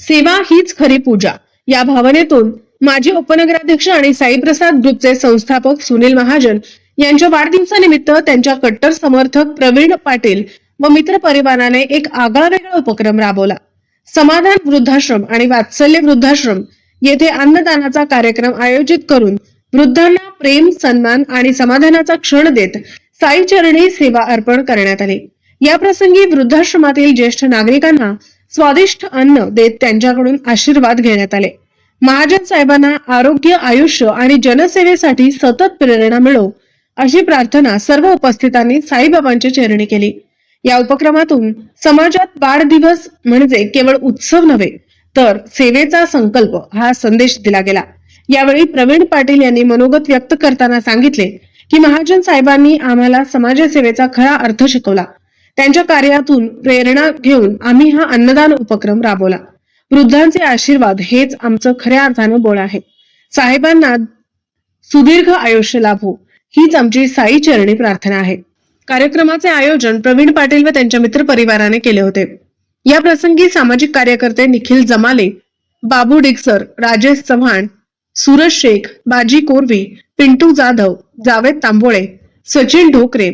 सेवा हीच खरी पूजा. या भावनेतून माजी उपनगराध्यक्ष आणि साईप्रसाद ग्रुपचे संस्थापक सुनील महाजन यांच्या वाढदिवसानिमित्त त्यांच्या कट्टर समर्थक प्रवीण पाटील व मित्र परिवाराने एक आगळा वेगळा उपक्रम राबवला. समाधान वृद्धाश्रम आणि वात्सल्य वृद्धाश्रम येथे अन्नदानाचा कार्यक्रम आयोजित करून वृद्धांना प्रेम सन्मान आणि समाधानाचा क्षण देत साईचरणी सेवा अर्पण करण्यात आली. या प्रसंगी वृद्धाश्रमातील ज्येष्ठ नागरिकांना स्वादिष्ट अन्न देत त्यांच्याकडून आशीर्वाद घेण्यात आले. महाजन साहेबांना आरोग्य आयुष्य आणि जनसेवेसाठी सतत प्रेरणा मिळो अशी प्रार्थना सर्व उपस्थितांनी साईबाबांच्या चरणी केली. या उपक्रमातून समाजात वाढदिवस म्हणजे केवळ उत्सव नव्हे तर सेवेचा संकल्प हा संदेश दिला गेला. यावेळी प्रवीण पाटील यांनी मनोगत व्यक्त करताना सांगितले की महाजन साहेबांनी आम्हाला समाजसेवेचा खरा अर्थ शिकवला. त्यांच्या कार्यातून प्रेरणा घेऊन आम्ही हा अन्नदान उपक्रम राबवला. वृद्धांचे आशीर्वाद हेच आमचं खऱ्या अर्थानं बोळ आहे. साहेबांना सुदीर्घ आयुष्य लाभो हीच आमची साई चरणी प्रार्थना आहे. कार्यक्रमाचे आयोजन प्रवीण पाटील व त्यांच्या मित्र परिवाराने केले होते. या प्रसंगी सामाजिक कार्यकर्ते निखिल जमाले बाबू डिक्सर राजेश चव्हाण सूरज शेख बाजी कोरवी पिंटू जाधव जावेद तांबोळे सचिन ढोकरे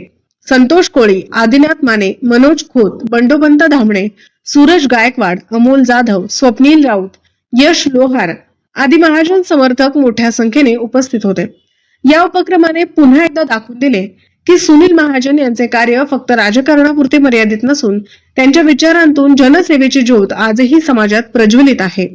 संतोष कोळी आदिनाथ माने मनोज खोत बंडोबंत धामणे सूरज गायकवाड अमोल जाधव स्वप्नील राऊत यश लोहार आदी महाजन समर्थक मोठ्या संख्येने उपस्थित होते. या उपक्रमाने पुन्हा एकदा दाखवून दिले की सुनील महाजन यांचे कार्य फक्त राजकारणापुरते मर्यादित नसून त्यांच्या विचारांतून जनसेवेची ज्योत आजही समाजात प्रज्वलित आहे.